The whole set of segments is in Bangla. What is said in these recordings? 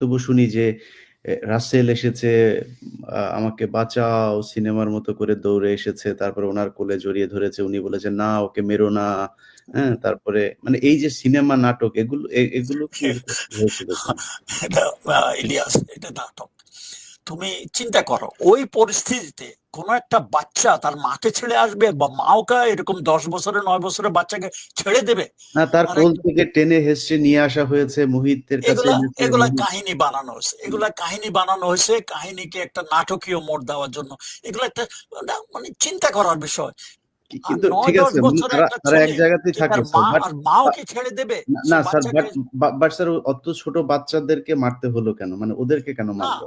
তবু শুনি যে রাসেল এসেছে, আমাকে বাঁচাও সিনেমার মতো করে দৌড়ে এসেছে। তারপরে ওনার কোলে জড়িয়ে ধরেছে। উনি বলেছে "না ওকে মেরো না।" হ্যাঁ? তারপরে মানে এই যে সিনেমা নাটক এগুলো এগুলো কি হয়েছিল এটা ইলিয়াস এটা নাটক। তুমি চিন্তা করো ওই পরিস্থিতিতে কোন একটা বাচ্চা তার মাকে ছেড়ে আসবে বা মা ওকে এরকম ১০ বছরের নয় বছরের বাচ্চাকে ছেড়ে দেবে? না তার কোল থেকে টেনে হেঁচড়ে নিয়ে আসা হয়েছে মুহিতের কাছে এগুলা কাহিনী বানানো হয়েছে এগুলা কাহিনী বানানো হয়েছে কাহিনীকে একটা নাটকীয় মোড় দেওয়ার জন্য। এগুলো একটা মানে চিন্তা করার বিষয়। কিন্তু ঠিক আছে মানে তারা এক জায়গাতেই থাকে মা বাট আর মাও কি ছেড়ে দেবে? না, স্যার বাট স্যার অত ছোট বাচ্চাদেরকে মারতে হলো কেন? মানে ওদেরকে কেন মারলো?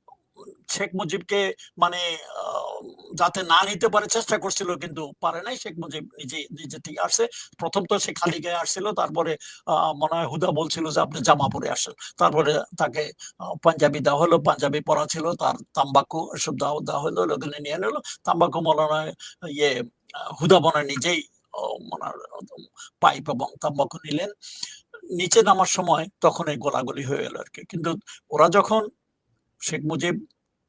শেখ মুজিবকে মানে যাতে না নিতে পারে চেষ্টা করছিল কিন্তু পারে নাই। শেখ মুজিব নিজে নিজে থেকে আসছে। ১ম তো সে খালি গায়ে আসছিল। তারপরে মনে হয় হুদা বলছিল যে, "আপনি জামা পরে আসেন।" তারপরে তাকে পাঞ্জাবি দেওয়া হলো। পাঞ্জাবি পরা ছিল। তার তাম্বাকু এসব দেওয়া দেওয়া হলো। ওগুলো নিয়ে নিল। তাম্বাকু মনে হয় ইয়ে হুদা হয় নিজেই ও হয় পাইপ এবং তাম্বাকু নিলেন। নিচে নামার সময় তখন এই গোলাগুলি হয়ে গেল আর কি কিন্তু ওরা যখন শেখ মুজিব